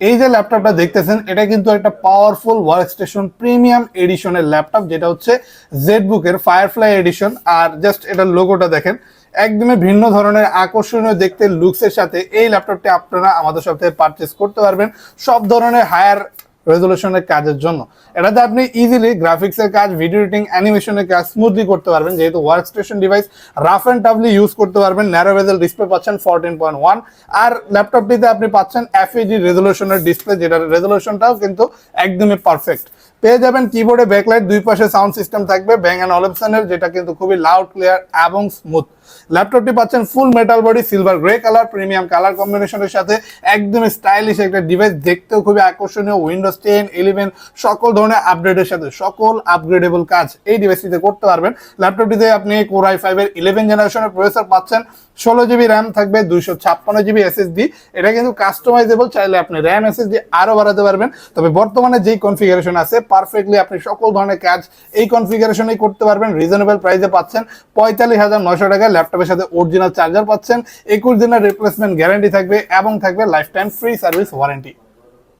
এই যে ল্যাপটপটা দেখতেছেন, এটা কিন্তু একটা পাওয়ারফুল ওয়ার্ক স্টেশন প্রিমিয়াম এডিশনের ল্যাপটপ, যেটা হচ্ছে জেডবুকের ফায়ারফ্লাই এডিশন আর জাস্ট এটার লোগোটা দেখেন, একদমই ভিন্ন ধরনের আকর্ষণীয় দেখতে লুকসের সাথে এই ল্যাপটপটি আপনারা আমাদের সাথে পারচেস করতে পারবেন। সব ধরনের হায়ার রেজলিউশনের কাজের জন্য। এটাতে আপনি ইজিলি গ্রাফিক্সের কাজ ভিডিও এডিটিং অ্যানিমেশনের কাজ স্মুথলি করতে পারবেন। যেহেতু work station device rough and toughly use করতে পারবেন। ন্যারো বেজেল ডিসপ্লে পাচ্ছেন ফোরটিন পয়েন্ট ওয়ান আর ল্যাপটপটিতে আপনি পাচ্ছেন এফএজি রেজলিউশনের ডিসপ্লে যেটার রেজলিউশনটাও কিন্তু একদমই পারফেক্ট পেয়ে যাবেন কিবোর্ডে ব্যাকলাইট দুই পাশে সাউন্ড সিস্টেম থাকবে ব্যাং অ্যান্ড অলিপসনের যেটা কিন্তু খুবই লাউড ক্লিয়ার এবং স্মুথ ল্যাপটপটি পাচ্ছেন full metal body silver grey colour premium colour কম্বিনেশনের সাথে একদম স্টাইলিশ একটা ডিভাইস দেখতেও খুবই আকর্ষণীয় উইন্ডোজ টেন ইলেভেন সকল ধরনের আপডেটের সাথে, সকল আপগ্রেডেবল কাজ এই ডিভাইসটিতে করতে পারবেন। ল্যাপটপটিতে আপনি কোরাই ফাইভের ইলেভেন জেনারেশনের প্রসেসর পাচ্ছেন, ষোলো জিবি র্যাম থাকবে, দুইশো ছাপ্পান্ন জিবি এসএসডি এটা কিন্তু কাস্টমাইজেবল চাইলে আপনি র্যাম এসএসডি আরও বাড়াতে পারবেন। তবে বর্তমানে যেই কনফিগারেশন আছে পারফেক্টলি আপনি সকল ধরনের কাজ এই কনফিগারেশনেই করতে পারবেন রিজনেবল প্রাইসে পাচ্ছেন। পঁয়তাল্লিশ হাজার নয়শো টাকায় ল্যাপটপের সাথে অরিজিনাল চার্জার পাচ্ছেন। একুশ দিনের রিপ্লেসমেন্ট গ্যারান্টি থাকবে এবং থাকবে life time free service warranty